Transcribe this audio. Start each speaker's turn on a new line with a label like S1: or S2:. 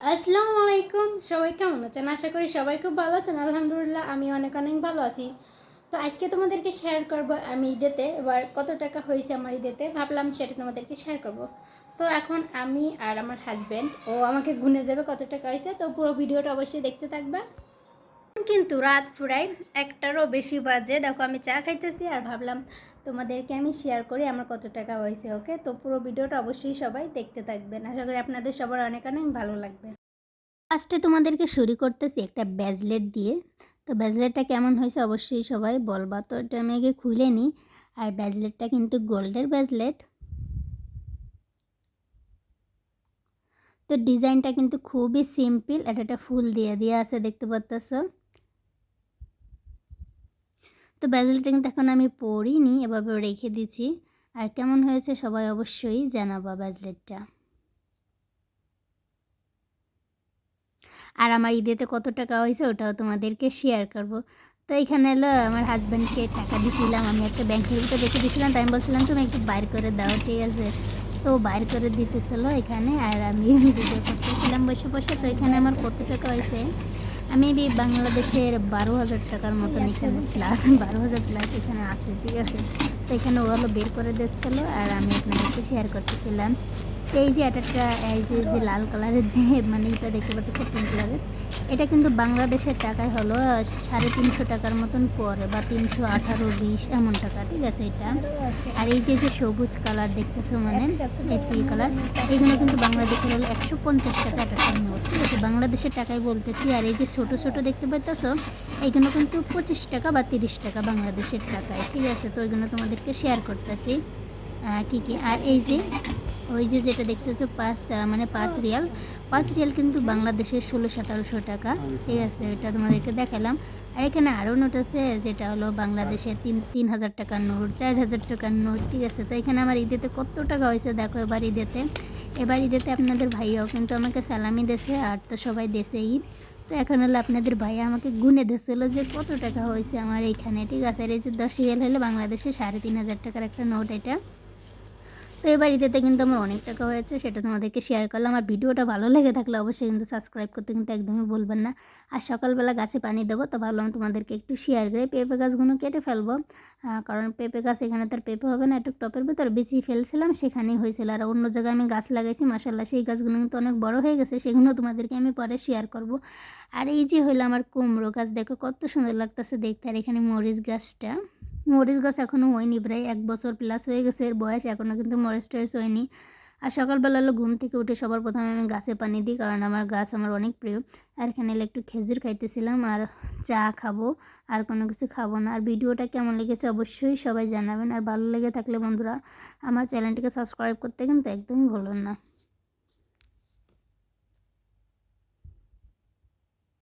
S1: আসসালামু আলাইকুম সবাই কেমন আছেন? আশা করি সবাই খুব ভালো আছেন। আলহামদুলিল্লাহ, আমি অনেক অনেক ভালো আছি। তো আজকে তোমাদেরকে শেয়ার করব আমি ঈদেতে, এবার কত টাকা হয়েছে আমার ঈদেতে? ভাবলাম সেটা তোমাদেরকে শেয়ার করব। তো এখন আমি আর আমার হাজব্যান্ড ও আমাকে গুনে দেবে কত টাকা হয়েছে। তো পুরো ভিডিওটা অবশ্যই দেখতে থাকবে। কিন্তু রাত প্রায় একটারও বেশি বাজে। দেখো, আমি চা খাইতেছি আর ভাবলাম তোমাদেরকে আমি শেয়ার করি আমার কত টাকা হয়েছে ওকে তো পুরো ভিডিওটা অবশ্যই সবাই দেখতে থাকবেন। আশা করি আপনাদের সবার অনেক অনেক ভালো লাগবে। ফার্স্টে তোমাদেরকে শুরু করতেছি একটা ব্যাজলেট দিয়ে। তো ব্যাজলেটটা কেমন হয়েছে অবশ্যই সবাই বলবা। তো এটা আমি আগে খুলে নিই আর ব্যাজলেটটা কিন্তু গোল্ডের ব্যাজলেট তো ডিজাইনটা কিন্তু খুবই সিম্পল এটা একটা ফুল দিয়ে দিয়ে আছে, দেখতে পাচ্তেছ তো ব্যাজেলটা কিন্তু এখন আমি পড়িনি এভাবে রেখে দিচ্ছি। আর কেমন হয়েছে সবাই অবশ্যই জানাবা ব্যাজলেটটা আর আমার ঈদেতে কত টাকা হয়েছে ওটাও তোমাদেরকে শেয়ার করব। তো এখানে এলো, আমার হাজব্যান্ডকে টাকা দিয়েছিলাম আমি একটা ব্যাংকের ভিতরে রেখে দিয়েছিলাম তাই আমি বলছিলাম, তুমি একটু বাইর করে দাও, ঠিক আছে? তো বাইর করে দিতেছিল এখানে, আর আমি ভিডিও করতেছিলাম বসে বসে, তো এখানে আমার কত টাকা হয়েছে? আমি এই বাংলাদেশের বারো হাজার টাকার মতন এখানে প্লাস বারো হাজার প্লাস এখানে আছে, ঠিক আছে? তো এখানে ওগুলো বের করে দিচ্ছিল আর আমি আপনাদেরকে শেয়ার করতেছিলাম। এই যে একটা এই যে যে লাল কালারের যে মানে এটা দেখতে পাচ্ছি পিঙ্ক কালারের এটা কিন্তু বাংলাদেশের টাকায় হলো সাড়ে তিনশো টাকার মতন পরে বা তিনশো আঠারো, বিশ, এমন টাকা, ঠিক আছে এটা? আর এই যে যে সবুজ কালার দেখতেছো মানে এপি কালার, এগুলো কিন্তু বাংলাদেশের হলো একশো পঞ্চাশ টাকা একটা নোট ঠিক আছে? বাংলাদেশের টাকায় বলতেছি, আর এই যে ছোট ছোট দেখতে পাইতেছো এইগুলো কিন্তু পঁচিশ টাকা বা তিরিশ টাকা বাংলাদেশের টাকায়, ঠিক আছে? তো ওইগুলো তোমাদেরকে শেয়ার করতেছি কী কী? আর এই যে ওই যে যেটা দেখতেছো পাঁচ মানে পাঁচ রিয়াল। পাঁচ রিয়াল কিন্তু বাংলাদেশের ষোলো সতেরোশো টাকা। ঠিক আছে, এটা তোমাদেরকে দেখালাম। আর এখানে আরও নোট আছে, যেটা হলো বাংলাদেশে তিন তিন হাজার টাকার নোট, চার হাজার টাকার নোট, ঠিক আছে। তো এখানে আমার ঈদেতে কত টাকা হয়েছে দেখো এবার ঈদেতে। এবার ঈদেতে আপনাদের ভাইয়াও কিন্তু আমাকে সালামি দেশে আর তো সবাই দেশেই তো এখন হলো আপনাদের ভাইয়া আমাকে গুনে দিচ্ছিল যে কত টাকা হয়েছে আমার এইখানে ঠিক আছে। আর এই যে দশ রিয়াল হলে বাংলাদেশে সাড়ে তিন হাজার টাকার একটা নোট এটা। তো এবার ঈদেতে কিন্তু আমার অনেক টাকা হয়েছে, সেটা তোমাদেরকে শেয়ার করলাম। আর ভিডিওটা ভালো লেগে থাকলে অবশ্যই কিন্তু সাবস্ক্রাইব করতে কিন্তু একদমই বলবেন না। আর সকালবেলা গাছে পানি দেবো, তো ভাবলাম তোমাদেরকে একটু শেয়ার করে পেঁপে গাছগুলো কেটে ফেলব। কারণ পেঁপে গাছ এখানে তার পেঁপে হবে না একটু টপের ভেতর বিছিয়ে ফেলছিলাম, সেখানেই হয়েছিল। আর অন্য জায়গায় আমি গাছ লাগাইছি মাসাল্লাহ সেই গাছগুলো কিন্তু অনেক বড় হয়ে গেছে, সেগুলো তোমাদেরকে আমি পরে শেয়ার করব। আর এই যে হলো আমার কুমড়ো গাছ, দেখো কত সুন্দর লাগতেছে দেখতে, আর এখানে মরিচ গাছটা। মরিচ গাছ এখনও হয়নি, প্রায় এক বছর প্লাস হয়ে গেছে, এর বয়স এখনও কিন্তু মরিচ টরিচ হয়নি। আর সকালবেলা হলো ঘুম থেকে উঠে সবার প্রথমে আমি গাছে পানি দিই, কারণ আমার গাছ আমার অনেক প্রিয়। আর এখানে একটু খেজুর খাইতেছিলাম, আর চা খাব, আর কোনো কিছু খাব না। আর ভিডিওটা কেমন লেগেছে অবশ্যই সবাই জানাবেন। আর ভালো লেগে থাকলে বন্ধুরা, আমার চ্যানেলটিকে সাবস্ক্রাইব করতে কিন্তু একদমই ভুলুন না।